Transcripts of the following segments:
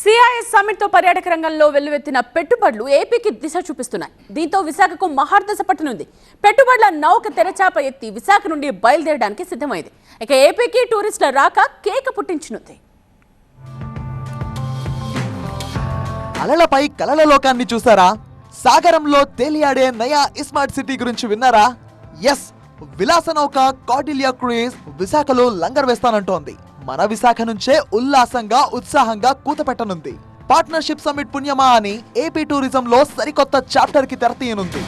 CIS సమ్మిట్తో పర్యాటక రంగంలో వెల్లువెత్తిన పెట్టుబడులు ఏపీకి దిశ చూపిస్తున్నాయి. దీంతో విశాఖకు మహార్దశ పట్టనుంది. పెట్టుబడుల నౌక తెరచాప ఎత్తి విశాఖ నుండి బయలుదేరడానికి సిద్ధమైంది. ఇక ఏపీకి టూరిస్టుల రాక కేక పుట్టించనుంది. అలలపై కలల లోకాన్ని చూసారా? సాగరంలో తేలియాడే నయా ఇస్మార్ట్ సిటీ గురించి విన్నారా? ఎస్ విలాసనౌక కాటిలియా క్రూయిజ్ విశాఖలో లంగర్ వేస్తానంటోంది. మన విశాఖ నుంచే ఉల్లాసంగా ఉత్సాహంగా కూతపెట్టనుంది. పార్ట్నర్షిప్ సమ్మిట్ పుణ్యమా అని ఏపీ టూరిజం లో సరికొత్త చాప్టర్కి తెరతీయనుంది.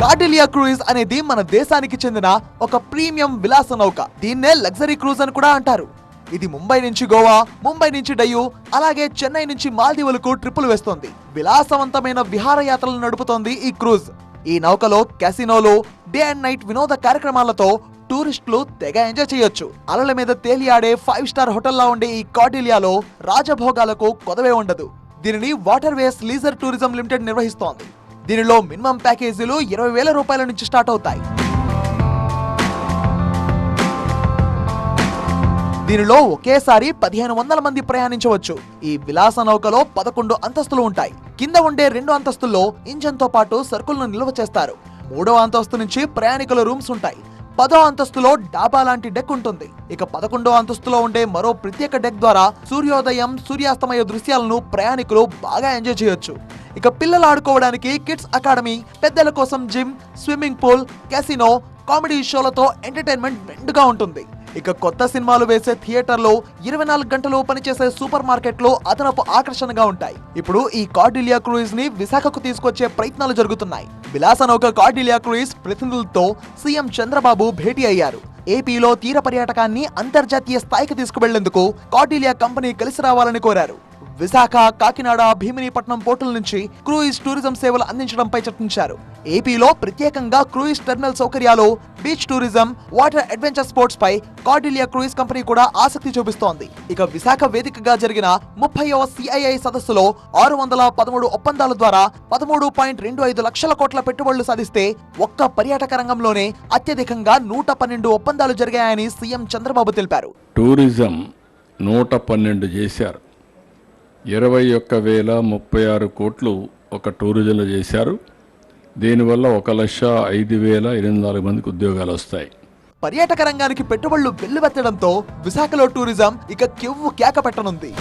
కార్డిలియా క్రూయిజ్ అనేది మన దేశానికి చెందిన ఒక ప్రీమియం విలాస నౌక. దీన్నే లగ్జరీ క్రూజ్ అని కూడా అంటారు. ఇది ముంబై నుంచి గోవా ముంబై నుంచి డయ్యూ అలాగే చెన్నై నుంచి మాల్దీవులకు ట్రిప్పులు వేస్తోంది. విలాసవంతమైన విహారయాత్రలు నడుపుతోంది ఈ క్రూజ్. ఈ నౌకలో కెసినోలు డే అండ్ నైట్ వినోద కార్యక్రమాలతో టూరిస్టులు తెగ ఎంజాయ్ చేయొచ్చు. అలల మీద తేలియాడే ఫైవ్ స్టార్ హోటల్లా ఉండే ఈ కార్డిలియాలో రాజభోగాలకు కొదవే ఉండదు. దీనిని water ways leisure tourism limited నిర్వహిస్తోంది. దీనిలో మినిమం ప్యాకేజీలు ఇరవై వేల రూపాయల నుంచి స్టార్ట్ అవుతాయి. దీనిలో ఒకేసారి పదిహేను వందల మంది ప్రయాణించవచ్చు. ఈ విలాస నౌకలో పదకొండు అంతస్తులు ఉంటాయి. కింద ఉండే రెండు అంతస్తుల్లో ఇంజన్తో పాటు సరుకులను నిల్వ చేస్తారు. మూడవ అంతస్తు నుంచి ప్రయాణికుల రూమ్స్ ఉంటాయి. పదో అంతస్తులో డాబా లాంటి డెక్ ఉంటుంది. ఇక పదకొండో అంతస్తులో ఉండే మరో ప్రత్యేక డెక్ ద్వారా సూర్యోదయం సూర్యాస్తమయ దృశ్యాలను ప్రయాణికులు బాగా ఎంజాయ్ చేయొచ్చు. ఇక పిల్లలు ఆడుకోవడానికి కిడ్స్ అకాడమీ పెద్దల కోసం gym swimming pool casino comedy షోలతో entertainment మెండుగా ఉంటుంది. ఇక కొత్త సినిమాలు వేసే థియేటర్లో ఇరవై నాలుగు గంటలు పనిచేసే సూపర్ మార్కెట్లో అదనపు ఆకర్షణగా ఉంటాయి. ఇప్పుడు ఈ కార్డిలియా క్రూయిజ్ని విశాఖకు తీసుకొచ్చే ప్రయత్నాలు జరుగుతున్నాయి. విలాసనౌక కార్డిలియా క్రూయిజ్ ప్రతినిధులతో సీఎం చంద్రబాబు భేటీ అయ్యారు. ఏపీలో తీర పర్యాటకాన్ని అంతర్జాతీయ స్థాయికి తీసుకువెళ్ళేందుకు కార్డిలియా కంపెనీ కలిసి రావాలని కోరారు. విశాఖ కాకినాడ భీమినిపట్నం పోర్టుల నుంచి క్రూయిజ్ టూరిజం సేవలు అందించడంపై చర్చించారు. ఏపీలో ప్రత్యేకంగా క్రూయిజ్ టెర్మినల్ సౌకర్యాలు beach tourism water adventure sports పై కార్డిలియా క్రూయిజ్ కంపెనీ కూడా ఆసక్తి చూపిస్తోంది. ఇక విశాఖ వేదికగా జరిగిన ముప్పైవ సిఐఐ సదస్సులో ఆరు వందల పదమూడు ఒప్పందాల ద్వారా పదమూడు పాయింట్ రెండు ఐదు లక్షల కోట్ల పెట్టుబడులు సాధిస్తే ఒక్క పర్యాటక రంగంలోనే అత్యధికంగా నూట పన్నెండు ఒప్పందాలు జరిగాయని సీఎం చంద్రబాబు తెలిపారు. టూరిజం నూట పన్నెండు చేశారు. ఇరవై ఒక్క వేల ముప్పై ఆరు కోట్లు ఒక టూరిజంలో చేశారు. దీనివల్ల ఒక లక్ష ఐదు వేల ఎనిమిది నాలుగు మందికి ఉద్యోగాలు వస్తాయి. పర్యాటక రంగానికి పెట్టుబడులు వెల్లువెత్తడంతో విశాఖలో టూరిజం ఇక కెవ్వు కేక పెట్టనుంది.